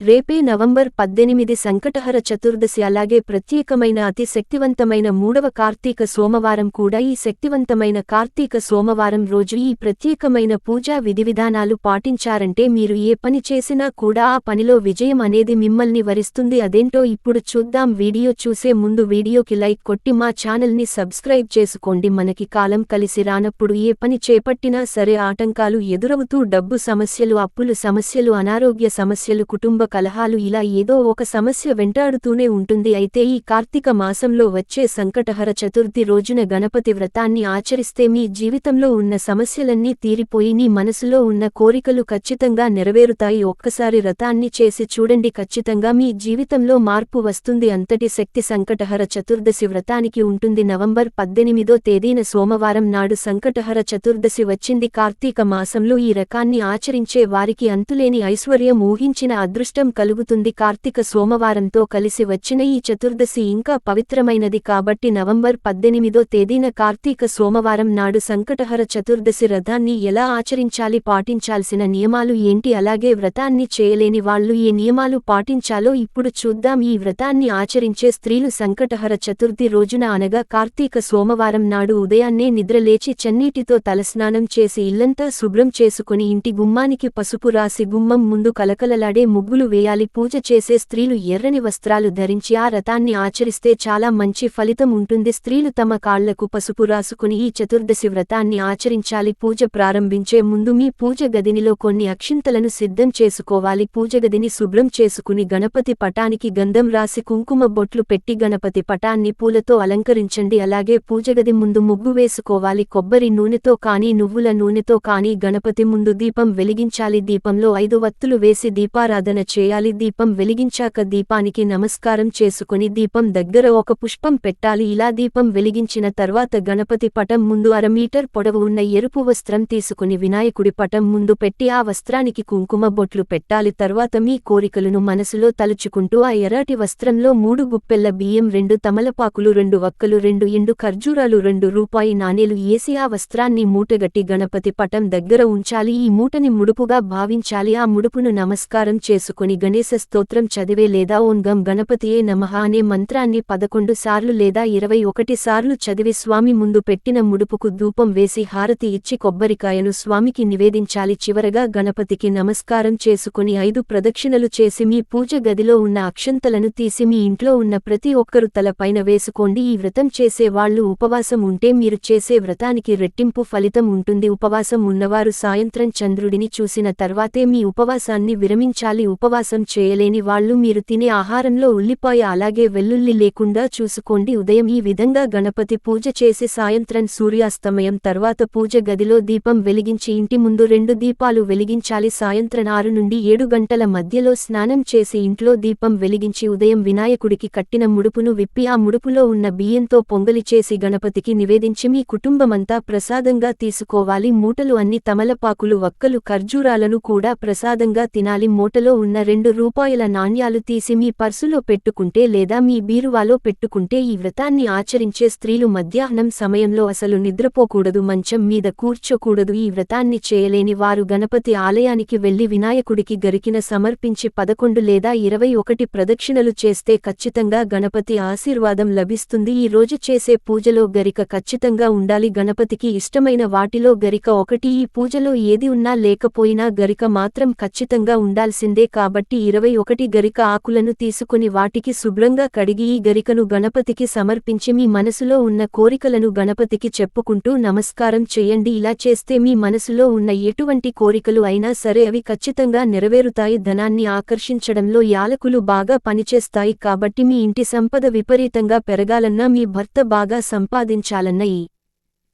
రేపే నవంబర్ పద్దెనిమిది సంకటహర చతుర్దశి అలాగే ప్రత్యేకమైన అతి శక్తివంతమైన మూడవ కార్తీక సోమవారం కూడా ఈ శక్తివంతమైన కార్తీక సోమవారం రోజు ఈ ప్రత్యేకమైన పూజా విధివిధానాలు పాటించారంటే మీరు ఏ పని చేసినా కూడా ఆ పనిలో విజయం అనేది మిమ్మల్ని వరిస్తుంది. అదేంటో ఇప్పుడు చూద్దాం. వీడియో చూసే ముందు వీడియోకి లైక్ కొట్టి మా ఛానల్ని సబ్స్క్రైబ్ చేసుకోండి. మనకి కాలం కలిసి రానప్పుడు ఏ పని చేపట్టినా సరే ఆటంకాలు ఎదురవుతూ డబ్బు సమస్యలు అప్పులు సమస్యలు అనారోగ్య సమస్యలు కుటుంబ కలహాలు ఇలా ఏదో ఒక సమస్య వెంటాడుతూనే ఉంటుంది. అయితే ఈ కార్తీక మాసంలో వచ్చే సంకటహర చతుర్థి రోజున గణపతి వ్రతాన్ని ఆచరిస్తే మీ జీవితంలో ఉన్న సమస్యలన్నీ తీరిపోయి నీ మనసులో ఉన్న కోరికలు ఖచ్చితంగా నెరవేరుతాయి. ఒక్కసారి వ్రతాన్ని చేసి చూడండి. ఖచ్చితంగా మీ జీవితంలో మార్పు వస్తుంది. అంతటి శక్తి సంకటహర చతుర్దశి వ్రతానికి ఉంటుంది. నవంబర్ పద్దెనిమిదో తేదీన సోమవారం నాడు సంకటహర చతుర్దశి వచ్చింది. కార్తీక మాసంలో ఈ రకాన్ని ఆచరించే వారికి అంతులేని ఐశ్వర్యం ఊహించిన అదృష్టం కలుగుతుంది. కార్తీక సోమవారంతో కలిసి వచ్చిన ఈ చతుర్దశి ఇంకా పవిత్రమైనది కాబట్టి నవంబర్ పద్దెనిమిదో తేదీన కార్తీక సోమవారం నాడు సంకటహర చతుర్దశి వ్రతాన్ని ఎలా ఆచరించాలి పాటించాల్సిన నియమాలు ఏంటి? అలాగే వ్రతాన్ని చేయలేని వాళ్ళు ఏ నియమాలు పాటించాలో ఇప్పుడు చూద్దాం. ఈ వ్రతాన్ని ఆచరించే స్త్రీలు సంకటహర చతుర్థి రోజున అనగా కార్తీక సోమవారం నాడు ఉదయాన్నే నిద్రలేచి చన్నీటితో తలస్నానం చేసి ఇల్లంతా శుభ్రం చేసుకుని ఇంటి గుమ్మానికి పసుపు రాసి గుమ్మం ముందు కలకలలాడే ముగ్గులు వేయాలి. పూజ చేసే స్త్రీలు ఎర్రని వస్త్రాలు ధరించి ఆ రథాన్ని ఆచరిస్తే చాలా మంచి ఫలితం ఉంటుంది. స్త్రీలు తమ కాళ్ళకు పసుపు రాసుకుని ఈ చతుర్దశి వ్రతాన్ని ఆచరించాలి. పూజ ప్రారంభించే ముందు మీ పూజ గదినిలో కొన్ని అక్షింతలను సిద్ధం చేసుకోవాలి. పూజ గదిని శుభ్రం చేసుకుని గణపతి పటానికి గంధం రాసి కుంకుమ బొట్లు పెట్టి గణపతి పటాన్ని పూలతో అలంకరించండి. అలాగే పూజగది ముందు ముగ్గు వేసుకోవాలి. కొబ్బరి నూనెతో కానీ నువ్వుల నూనెతో కానీ గణపతి ముందు దీపం వెలిగించాలి. దీపంలో ఐదు వత్తులు వేసి దీపారాధన చేయాలి. దీపం వెలిగించాక దీపానికి నమస్కారం చేసుకుని దీపం దగ్గర ఒక పుష్పం పెట్టాలి. ఇలా దీపం వెలిగించిన తర్వాత గణపతి పటం ముందు అర మీటర్ పొడవు ఉన్న ఎరుపు వస్త్రం తీసుకుని వినాయకుడి పటం ముందు పెట్టి ఆ వస్త్రానికి కుంకుమ బొట్లు పెట్టాలి. తర్వాత మీ కోరికలను మనసులో తలుచుకుంటూ ఆ ఎర్రటి వస్త్రంలో మూడు గుప్పెళ్ళ బియ్యం రెండు తమలపాకులు రెండు వక్కలు రెండు ఎండు ఖర్జూరాలు రెండు రూపాయి నాణేలు ఏసి ఆ వస్త్రాన్ని మూటగట్టి గణపతి పటం దగ్గర ఉంచాలి. ఈ మూటని ముడుపుగా భావించాలి. ఆ ముడుపును నమస్కారం చేసుకుని గణేశ స్తోత్రం చదివే లేదా ఓం గం గణపతియే నమః అనే మంత్రాన్ని పదకొండు సార్లు లేదా ఇరవై ఒకటి సార్లు చదివి స్వామి ముందు పెట్టిన ముడుపుకు ధూపం వేసి హారతి ఇచ్చి కొబ్బరికాయను స్వామికి నివేదించాలి. చివరగా గణపతికి నమస్కారం చేసుకుని ఐదు ప్రదక్షిణలు చేసి మీ పూజ గదిలో ఉన్న అక్షంతలను తీసి మీ ఇంట్లో ఉన్న ప్రతి ఒక్కరు తలపైన వేసుకోండి. ఈ వ్రతం చేసే వాళ్ళు ఉపవాసం ఉంటే మీరు చేసే వ్రతానికి రెట్టింపు ఫలితం ఉంటుంది. ఉపవాసం ఉన్నవారు సాయంత్రం చంద్రుడిని చూసిన తర్వాతే మీ ఉపవాసాన్ని విరమించాలి. ఉపవాసం చేయలేని వాళ్ళు మీరు తినే ఆహారంలో ఉల్లిపాయ అలాగే వెల్లుల్లి లేకుండా చూసుకోండి. ఉదయం ఈ విధంగా గణపతి పూజ చేసి సాయంత్రం సూర్యాస్తమయం తర్వాత పూజ గదిలో దీపం వెలిగించి ఇంటి ముందు రెండు దీపాలు వెలిగించాలి. సాయంత్రం ఆరు నుండి ఏడు గంటల మధ్యలో స్నానం చేసి ఇంట్లో దీపం వెలిగించి ఉదయం వినాయకుడికి కట్టిన ముడుపును విప్పి ఆ ముడుపులో ఉన్న బియ్యంతో పొంగలి చేసి గణపతికి నివేదించి మీ కుటుంబమంతా ప్రసాదంగా తీసుకోవాలి. మూటలు అన్ని తమలపాకులు వక్కలు ఖర్జూరాలను కూడా ప్రసాదంగా తినాలి. మూటలో ఉన్న రెండు రూపాయల నాణ్యాలు తీసి మీ పర్సులో పెట్టుకుంటే లేదా మీ బీరువాలో పెట్టుకుంటే ఈ వ్రతాన్ని ఆచరించే స్త్రీలు మధ్యాహ్నం సమయంలో అసలు నిద్రపోకూడదు మంచం మీద కూర్చోకూడదు. ఈ వ్రతాన్ని చేయలేని వారు గణపతి ఆలయానికి వెళ్ళి వినాయకుడికి గరికిన సమర్పించి పదకొండు లేదా ఇరవై ఒకటి ప్రదక్షిణలు చేస్తే ఖచ్చితంగా గణపతి ఆశీర్వాదం లభిస్తుంది. ఈ రోజు చేసే పూజలో గరిక ఖచ్చితంగా ఉండాలి. గణపతికి ఇష్టమైన వాటిలో గరిక ఒకటి. ఈ పూజలో ఏది ఉన్నా లేకపోయినా గరిక మాత్రం ఖచ్చితంగా ఉండాల్సిందే. కాబట్టి ఇరవై ఒకటి గరిక ఆకులను తీసుకుని వాటికి శుభ్రంగా కడిగి ఈ గరికను గణపతికి సమర్పించి మీ మనసులో ఉన్న కోరికలను గణపతికి చెప్పుకుంటూ నమస్కారం చేయండి. ఇలా చేస్తే మీ మనసులో ఉన్న ఎటువంటి కోరికలు అయినా సరే అవి ఖచ్చితంగా నెరవేరుతాయి. ధనాన్ని ఆకర్షించడంలో యాలకులు బాగా పనిచేస్తాయి కాబట్టి మీ ఇంటి సంపద విపరీతంగా పెరగాలన్నా మీ భర్త బాగా సంపాదించాలన్న ఈ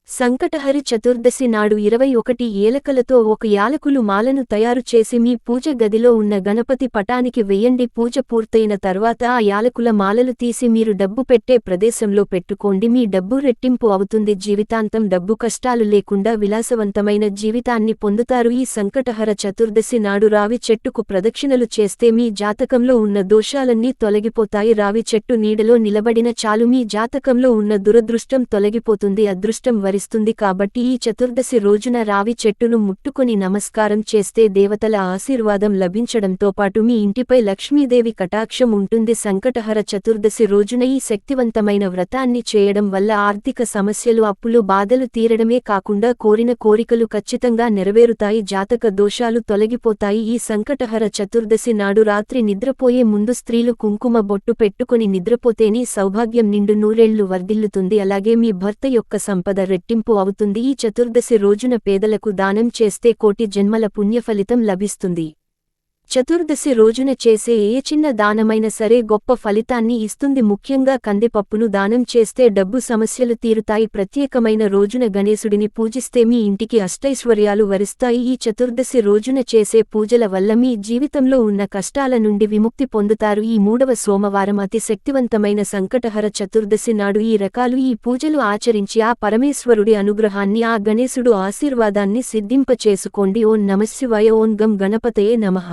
సంకటహరి చతుర్దశి నాడు ఇరవై ఒకటి ఏలకలతో ఒక యాలకులు మాలను తయారు చేసి మీ పూజ గదిలో ఉన్న గణపతి పటానికి వెయ్యండి పూజ పూర్తయిన తర్వాత ఆ యాలకుల మాలలు తీసి మీరు డబ్బు పెట్టే ప్రదేశంలో పెట్టుకోండి. మీ డబ్బు రెట్టింపు అవుతుంది. జీవితాంతం డబ్బు కష్టాలు లేకుండా విలాసవంతమైన జీవితాన్ని పొందుతారు. ఈ సంకటహర చతుర్దశి నాడు రావి చెట్టుకు ప్రదక్షిణలు చేస్తే మీ జాతకంలో ఉన్న దోషాలన్నీ తొలగిపోతాయి. రావి చెట్టు నీడలో నిలబడిన చాలు. మీ జాతకంలో ఉన్న దురదృష్టం తొలగిపోతుంది. అదృష్టం వరి వరిస్తుంది కాబట్టి ఈ చతుర్దశి రోజున రావి చెట్టును ముట్టుకుని నమస్కారం చేస్తే దేవతల ఆశీర్వాదం లభించడంతో పాటు మీ ఇంటిపై లక్ష్మీదేవి కటాక్షం ఉంటుంది. సంకటహర చతుర్దశి రోజున ఈ శక్తివంతమైన వ్రతాన్ని చేయడం వల్ల ఆర్థిక సమస్యలు అప్పులు బాధలు తీరడమే కాకుండా కోరిన కోరికలు ఖచ్చితంగా నెరవేరుతాయి. జాతక దోషాలు తొలగిపోతాయి. ఈ సంకటహర చతుర్దశి నాడు రాత్రి నిద్రపోయే ముందు స్త్రీలు కుంకుమ బొట్టు పెట్టుకుని నిద్రపోతేనే సౌభాగ్యం నిండు నూరేళ్ళు వర్ధిల్లుతుంది. అలాగే మీ భర్త యొక్క సంపద రెట్టింపు అవుతుంది. ఈ చతుర్దశి రోజున పేదలకు దానం చేస్తే కోటి జన్మల పుణ్యఫలితం లభిస్తుంది. చతుర్దశి రోజున చేసే ఏ చిన్న దానమైన సరే గొప్ప ఫలితాన్ని ఇస్తుంది. ముఖ్యంగా కందిపప్పును దానం చేస్తే డబ్బు సమస్యలు తీరుతాయి. ప్రత్యేకమైన రోజున గణేశుడిని పూజిస్తే మీ ఇంటికి అష్టైశ్వర్యాలు వరిస్తాయి. ఈ చతుర్దశి రోజున చేసే పూజల వల్ల మీ జీవితంలో ఉన్న కష్టాల నుండి విముక్తి పొందుతారు. ఈ మూడవ సోమవారం అతి శక్తివంతమైన సంకటహర చతుర్దశి నాడు ఈ రకాలు ఈ పూజలు ఆచరించి ఆ పరమేశ్వరుడి అనుగ్రహాన్ని ఆ గణేశుడు ఆశీర్వాదాన్ని సిద్ధింపచేసుకోండి. ఓం నమశివాయ. ఓం గం గణపతయే నమః.